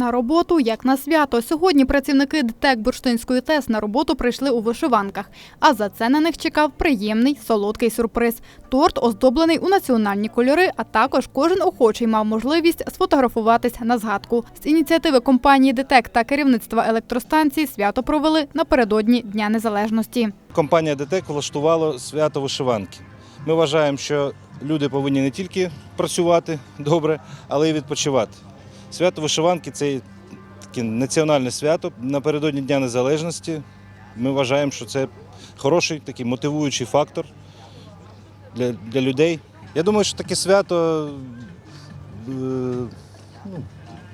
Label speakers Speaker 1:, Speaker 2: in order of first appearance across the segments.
Speaker 1: На роботу як на свято. Сьогодні працівники ДТЕК Бурштинської ТЕС на роботу прийшли у вишиванках. А за це на них чекав приємний солодкий сюрприз. Торт оздоблений у національні кольори, а також кожен охочий мав можливість сфотографуватись на згадку. З ініціативи компанії ДТЕК та керівництва електростанції свято провели напередодні Дня Незалежності.
Speaker 2: Компанія ДТЕК влаштувала свято вишиванки. Ми вважаємо, що люди повинні не тільки працювати добре, але й відпочивати. Свято вишиванки це таке національне свято напередодні Дня Незалежності. Ми вважаємо, що це хороший такий мотивуючий фактор для, для людей. Я думаю, що таке свято е, ну,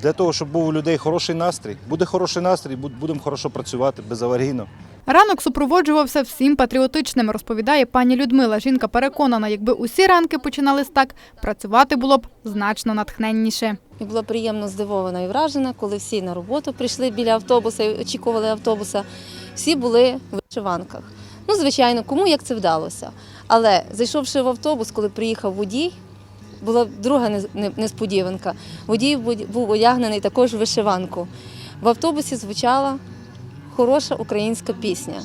Speaker 2: для того, щоб був у людей хороший настрій. Буде хороший настрій, будемо хорошо працювати безаварійно.
Speaker 1: Ранок супроводжувався всім патріотичним, розповідає пані Людмила. Жінка переконана, якби усі ранки починались так, працювати було б значно натхненніше.
Speaker 3: І була приємно здивована і вражена, коли всі на роботу прийшли біля автобуса і очікували автобуса. Всі були в вишиванках. Ну, звичайно, кому як це вдалося. Але зайшовши в автобус, коли приїхав водій, була друга не- несподіванка. Водій був одягнений також в вишиванку. В автобусі звучала хороша українська пісня.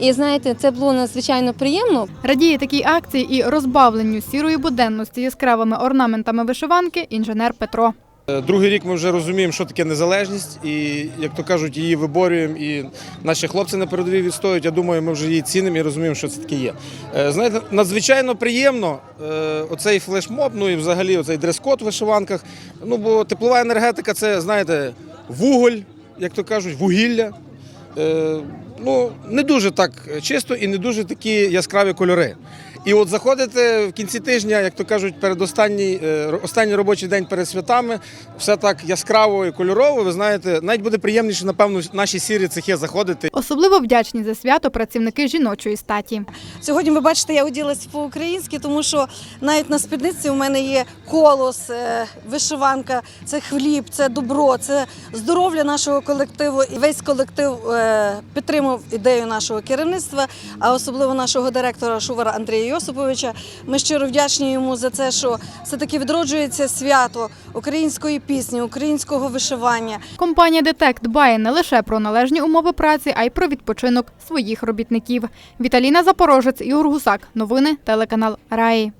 Speaker 3: І знаєте, це було надзвичайно приємно,
Speaker 1: Радіє такій акції і розбавленню сірої буденності яскравими орнаментами вишиванки інженер Петро.
Speaker 4: Е, Другий рік ми вже розуміємо, що таке незалежність, і як то кажуть, її виборюємо. І наші хлопці на передовій відстоюють. Я думаю, ми вже її цінимо і розуміємо, що це таке є. Е, Знаєте, надзвичайно приємно е, оцей флешмоб, ну і взагалі оцей дрес-код в вишиванках. Ну бо теплова енергетика це, знаєте, вуголь, як то кажуть, вугілля. Е, Ну, не дуже так чисто і не дуже такі яскраві кольори. І от заходите в кінці тижня, як то кажуть, перед останній, е, останній робочий день перед святами, все так яскраво і кольорово. Ви знаєте, навіть буде приємніше, напевно, в наші сірі цехи заходити.
Speaker 1: Особливо вдячні за свято працівники жіночої статі.
Speaker 5: Сьогодні ви бачите, я оділась по-українськи, тому що навіть на спідниці у мене є колос, е, вишиванка, це хліб, це добро, це здоров'я нашого колективу. І весь колектив е, підтримав ідею нашого керівництва, а особливо нашого директора Шувара Андрія Йосиповича. Ми щиро вдячні йому за це, що все таки відроджується свято української пісні, українського вишивання.
Speaker 1: Компанія Детект дбає не лише про належні умови праці, а й про відпочинок своїх робітників. Віталіна Запорожець, Ігор Гусак. Новини телеканал Раї.